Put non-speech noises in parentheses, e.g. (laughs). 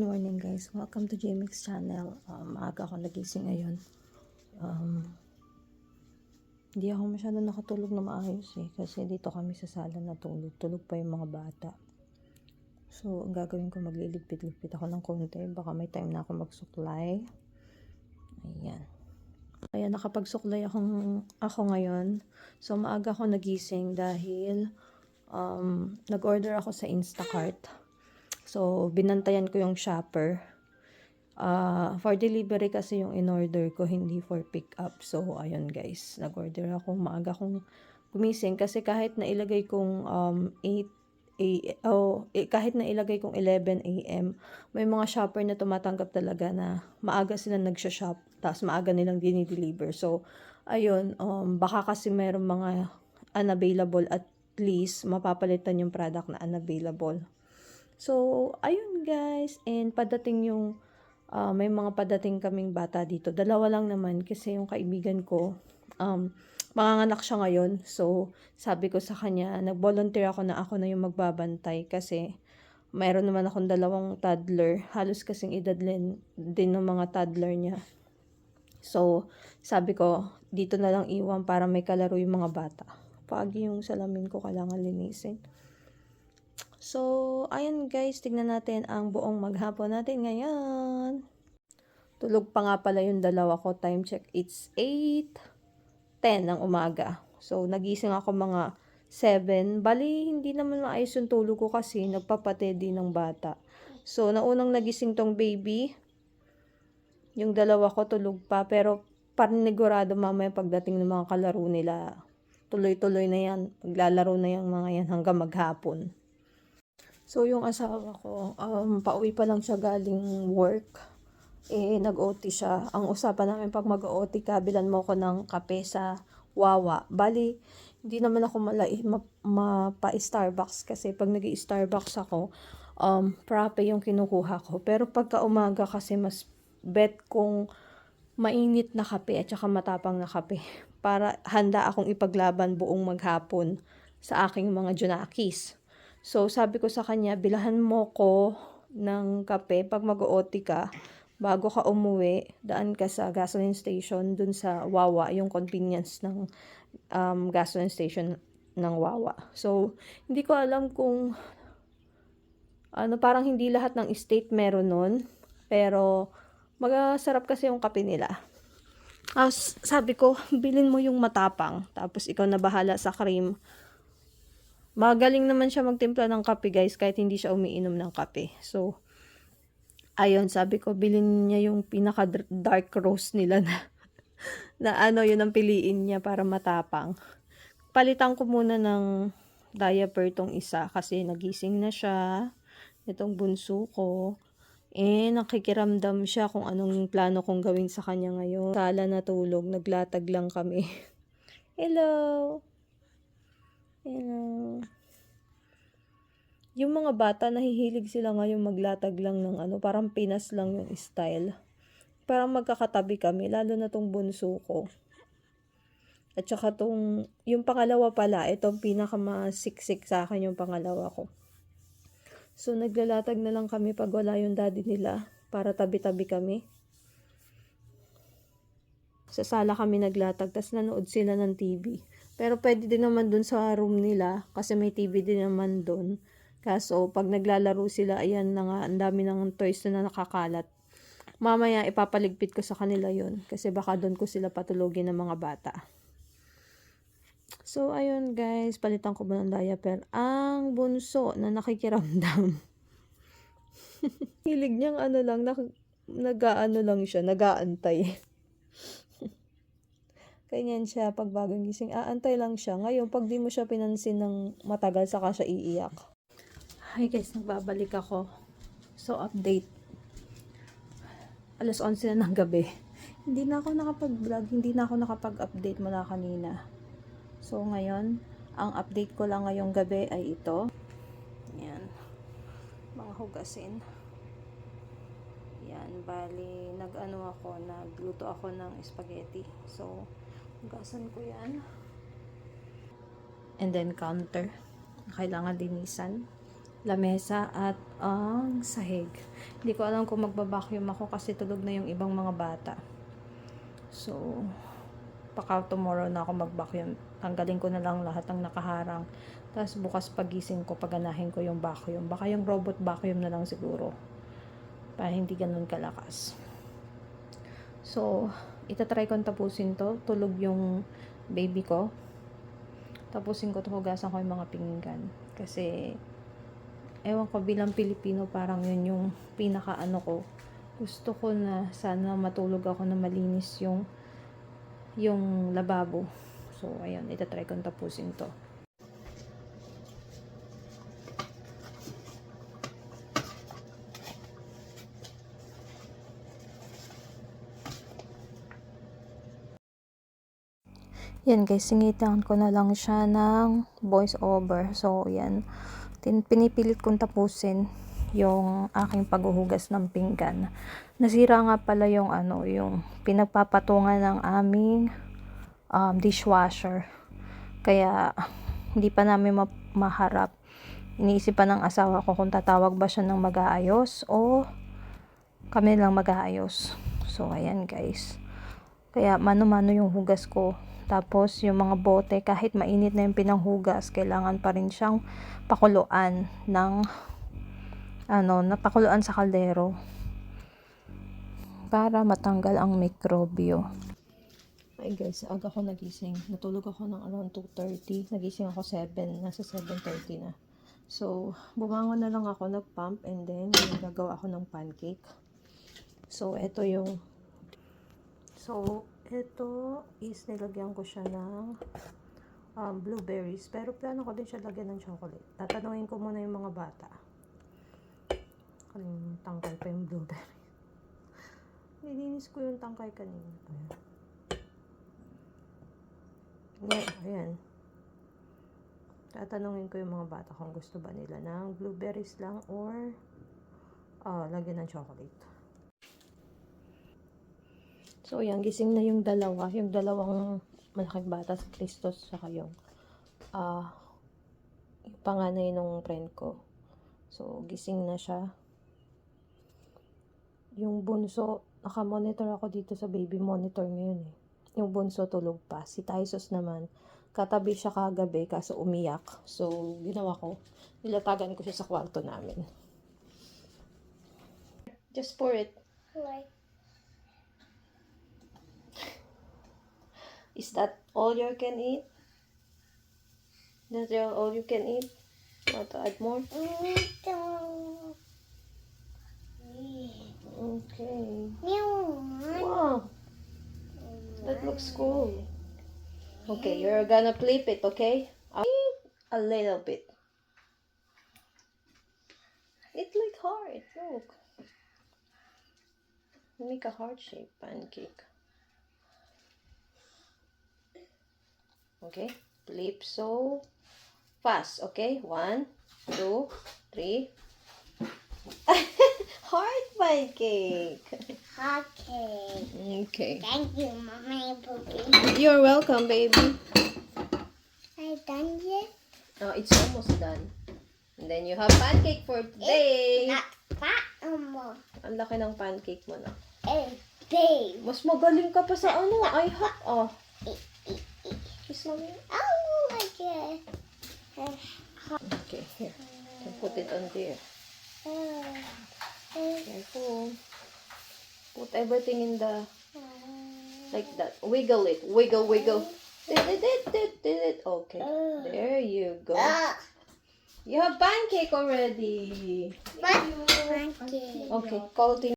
good morning guys. Welcome to JMX channel. Um, maaga ako nagising ngayon. Um, hindi ako masyado nakatulog na maayos eh. Kasi dito kami sa sala natulog. Tulog pa yung mga bata. So, ang gagawin ko, magliligpit-ligpit ako ng konti. Baka may time na ako magsuklay. Ayan. Ayan, nakapagsuklay akong, ako ngayon. So, maaga ako nagising dahil um, nag-order ako sa Instacart. So, binantayan ko yung shopper. Ah, for delivery kasi yung in-order ko, hindi for pick up. So, ayun guys, nag-order ako. Maaga akong gumising kasi kahit na ilagay kong um, 8 a oh, eh, kahit na ilagay kong 11 a.m., may mga shopper na tumatanggap talaga na maaga sila nagsha-shop, tapos maaga nilang dinideliver. So, ayun, um, baka kasi mayroong mga unavailable at least mapapalitan yung product na unavailable. So, ayun guys. And padating yung, ah, may mga padating kaming bata dito. Dalawa lang naman kasi yung kaibigan ko, um, manganganak siya ngayon. So, sabi ko sa kanya, nag-volunteer ako na ako na yung magbabantay kasi mayroon naman akong dalawang toddler. Halos kasing edad din, din ng mga toddler niya. So, sabi ko, dito na lang iwan para may kalaro yung mga bata. Pagi yung salamin ko kailangan linisin. So, ayun guys, tignan natin ang buong maghapon natin ngayon. Tulog pa nga pala yung dalawa ko. Time check, it's 8.10 ng umaga. So, nagising ako mga 7. Bali, hindi naman maayos yung tulog ko kasi nagpapate din ng bata. So, naunang nagising tong baby. Yung dalawa ko tulog pa. Pero, panigurado mamaya pagdating ng mga kalaro nila. Tuloy-tuloy na yan. Maglalaro na yung mga yan hanggang maghapon. So, yung asawa ko, um, pauwi pa lang siya galing work. Eh, nag-OT siya. Ang usapan namin pag mag-OT ka, bilan mo ko ng kape sa Wawa. Bali, hindi naman ako malai, ma, mapa-Starbucks kasi pag nag starbucks ako, um, frappe yung kinukuha ko. Pero pagka umaga kasi mas bet kong mainit na kape at saka matapang na kape (laughs) para handa akong ipaglaban buong maghapon sa aking mga junakis. So, sabi ko sa kanya, bilahan mo ko ng kape pag mag-OT ka. Bago ka umuwi, daan ka sa gasoline station dun sa Wawa, yung convenience ng um, gasoline station ng Wawa. So, hindi ko alam kung ano, parang hindi lahat ng state meron nun. Pero, magasarap kasi yung kape nila. Tapos, sabi ko, bilin mo yung matapang. Tapos, ikaw na bahala sa cream. Magaling naman siya magtimpla ng kape guys kahit hindi siya umiinom ng kape. So, ayun, sabi ko, bilhin niya yung pinaka dark roast nila na, (laughs) na ano, yun ang piliin niya para matapang. Palitan ko muna ng diaper tong isa kasi nagising na siya. Itong bunso ko. Eh, nakikiramdam siya kung anong plano kong gawin sa kanya ngayon. Sala natulog, naglatag lang kami. (laughs) Hello! Hello. Yung mga bata, nahihilig sila ngayon maglatag lang ng ano, parang Pinas lang yung style. Parang magkakatabi kami, lalo na tong bunso ko. At saka tong, yung pangalawa pala, itong pinakamasiksik sa akin yung pangalawa ko. So, naglalatag na lang kami pag wala yung daddy nila, para tabi-tabi kami. Sa sala kami naglatag, tas nanood sila ng TV. Pero pwede din naman dun sa room nila kasi may TV din naman dun. Kaso pag naglalaro sila, ayan na nga, ang dami ng toys na nakakalat. Mamaya ipapaligpit ko sa kanila yon kasi baka doon ko sila patulogin ng mga bata. So, ayun guys, palitan ko ba ng diaper? Ang bunso na nakikiramdam. (laughs) Hilig niyang ano lang, nag-aano lang siya, nag-aantay. Ganyan siya pag bagong gising. Aantay lang siya. Ngayon, pag di mo siya pinansin ng matagal, saka siya iiyak. Hi guys, nagbabalik ako. So, update. Alas 11 na ng gabi. (laughs) Hindi na ako nakapag-vlog. Hindi na ako nakapag-update mula kanina. So, ngayon, ang update ko lang ngayong gabi ay ito. Yan. Mga hugasin. Yan, bali, nag-ano ako, nagluto ako ng spaghetti. So, Hugasan ko yan. And then counter. Kailangan linisan. lamesa at ang sahig. Hindi ko alam kung magbabacuum ako kasi tulog na yung ibang mga bata. So, baka tomorrow na ako mag-vacuum. Tanggalin ko na lang lahat ng nakaharang. Tapos bukas pagising ko, paganahin ko yung vacuum. Baka yung robot vacuum na lang siguro. Para hindi ganun kalakas. So, itatry kong tapusin to. Tulog yung baby ko. Tapusin ko to, hugasan ko yung mga pinggan. Kasi, ewan ko, bilang Pilipino, parang yun yung pinaka ano ko. Gusto ko na sana matulog ako na malinis yung yung lababo. So, ayun, itatry kong tapusin to. Yan guys, singitan ko na lang siya ng voice over. So, yan. Pinipilit kong tapusin yung aking paghuhugas ng pinggan. Nasira nga pala yung ano, yung pinagpapatungan ng aming um, dishwasher. Kaya, hindi pa namin ma- maharap. Iniisip pa ng asawa ko kung tatawag ba siya ng mag-aayos o kami lang mag-aayos. So, ayan guys. Kaya mano-mano yung hugas ko. Tapos yung mga bote, kahit mainit na yung pinanghugas, kailangan pa rin siyang pakuluan ng ano, napakuluan sa kaldero para matanggal ang mikrobyo. Ay guys, aga ko nagising. Natulog ako ng around 2.30. Nagising ako 7. Nasa 7.30 na. So, bumangon na lang ako, nag-pump, and then, gagawa ako ng pancake. So, ito yung So, ito is nilagyan ko siya ng um, blueberries. Pero plano ko din siya lagyan ng chocolate. Tatanungin ko muna yung mga bata. Kaling tangkay pa yung blueberry. (laughs) Nilinis ko yung tangkay kanina. Ayan. Ayan. Tatanungin ko yung mga bata kung gusto ba nila ng blueberries lang or ah, lagyan ng chocolate. So, yan, gising na yung dalawa. Yung dalawang malaking bata sa Christos, saka yung, ah, yung panganay nung friend ko. So, gising na siya. Yung bunso, nakamonitor ako dito sa baby monitor ngayon eh. Yung bunso tulog pa. Si Taisos naman, katabi siya kagabi kaso umiyak. So, ginawa ko, nilatagan ko siya sa kwarto namin. Just pour it. Like, Is that all you can eat? That's all you can eat? Want to add more? Okay. Wow, that looks cool. Okay, you're gonna flip it, okay? A little bit. It like heart, look. Make a heart shape pancake. Okay, flip so fast, okay? One, two, three. (laughs) heart pancake. Okay. Okay. Thank you, Mama Boogie. You're welcome, baby. I done yet? Oh, it's almost done. And then you have pancake for today. Not fat no more. Ang laki ng pancake mo na. Hey, babe. Mas magaling ka pa sa ano, I hop. Oh. Kiss mo yun. Oh, my God. Okay, here. Can put it on there. Uh, uh, Careful. Put everything in the, uh, like that. Wiggle it. Wiggle, wiggle. Did it, did it, did it. Okay. There you go. You have pancake already. Monkey. Okay, call it